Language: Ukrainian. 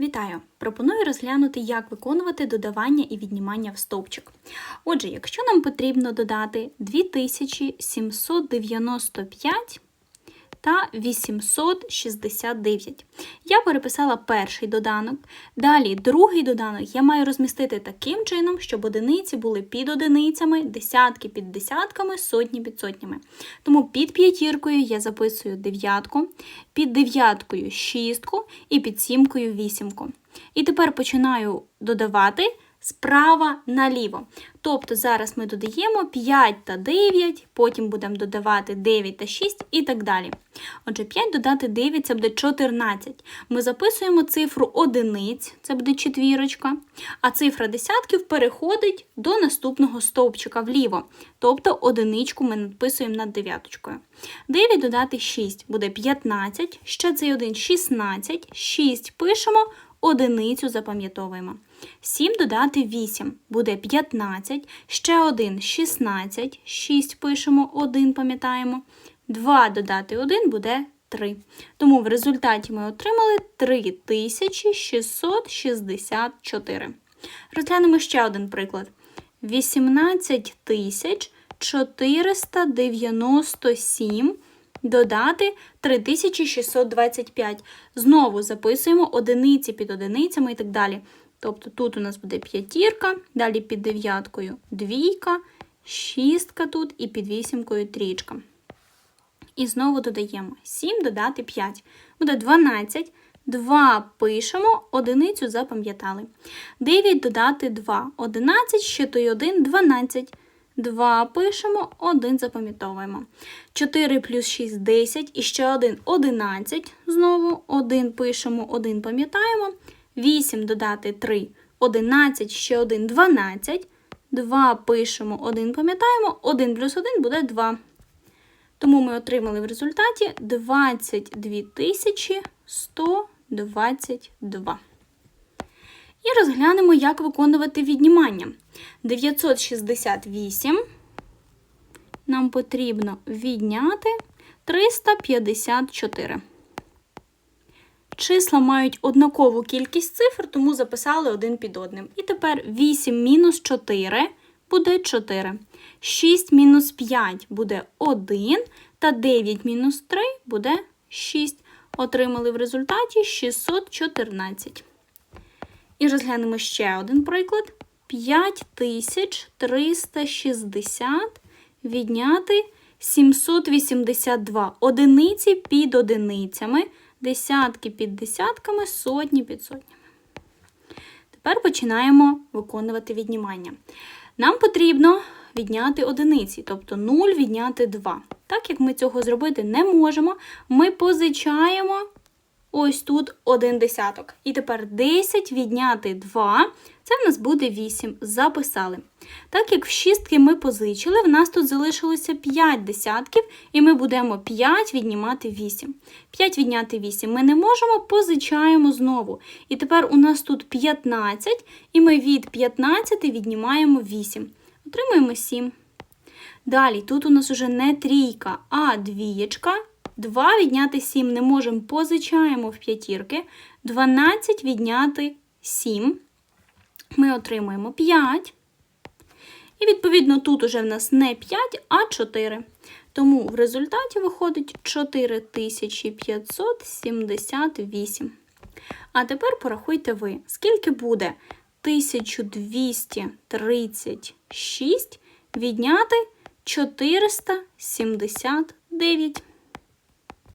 Вітаю! Пропоную розглянути, як виконувати додавання і віднімання в стовпчик. Отже, якщо нам потрібно додати 2795 та 869, я переписала перший доданок. Далі другий доданок я маю розмістити таким чином, щоб одиниці були під одиницями, десятки під десятками, сотні під сотнями. Тому під п'ятіркою я записую дев'ятку, під дев'яткою шістку і під сімкою вісімку. І тепер починаю додавати справа наліво. Тобто зараз ми додаємо 5 та 9, потім будемо додавати 9 та 6 і так далі. Отже, 5 додати 9 це буде 14. Ми записуємо цифру одиниць, це буде четвірочка, а цифра десятків переходить до наступного стовпчика вліво. Тобто одиничку ми надписуємо над дев'яточкою. 9 додати 6 буде 15, ще цей один 16, 6 пишемо, одиницю запам'ятовуємо. 7 додати 8 буде 15, ще один 16, 6 пишемо, 1 пам'ятаємо. 2 додати 1 буде 3. Тому в результаті ми отримали 3664. Розглянемо ще один приклад. 18 497 додати 3625. Знову записуємо одиниці під одиницями і так далі. Тобто тут у нас буде п'ятірка, далі під дев'яткою двійка, шістка тут і під вісімкою трічка. І знову додаємо 7 додати 5. Буде 12. 2 пишемо, одиницю запам'ятали. 9 додати 2. 11, ще той 1, 12. 2 пишемо, 1 запам'ятовуємо. 4 плюс 6 10 і ще 1 11. Знову 1 пишемо, 1 пам'ятаємо. 8 додати 3, 11, ще 1, 12. 2 пишемо, 1 пам'ятаємо, 1 плюс 1 буде 2. Тому ми отримали в результаті 22 122. І розглянемо, як виконувати віднімання. 968 нам потрібно відняти 354. Числа мають однакову кількість цифр, тому записали один під одним. І тепер 8 мінус 4 буде 4. 6 мінус 5 буде 1, та 9 мінус 3 буде 6. Отримали в результаті 614. І розглянемо ще один приклад. 5360 відняти 782. Одиниці під одиницями, десятки під десятками, сотні під сотнями. Тепер починаємо виконувати віднімання. Нам потрібно відняти одиниці, тобто 0 відняти 2. Так як ми цього зробити не можемо, ми позичаємо ось тут один десяток. І тепер 10 відняти 2, це в нас буде 8. Записали. Так як в шістки ми позичили, в нас тут залишилося 5 десятків, і ми будемо 5 віднімати 8. 5 відняти 8 ми не можемо, позичаємо знову. І тепер у нас тут 15, і ми від 15 віднімаємо 8. Отримуємо 7. Далі, тут у нас уже не трійка, а двієчка. 2 відняти 7 не можемо, позичаємо в п'ятірки. 12 відняти 7. Ми отримуємо 5. І, відповідно, тут уже в нас не 5, а 4. Тому в результаті виходить 4578. А тепер порахуйте ви, скільки буде 1236 відняти 479.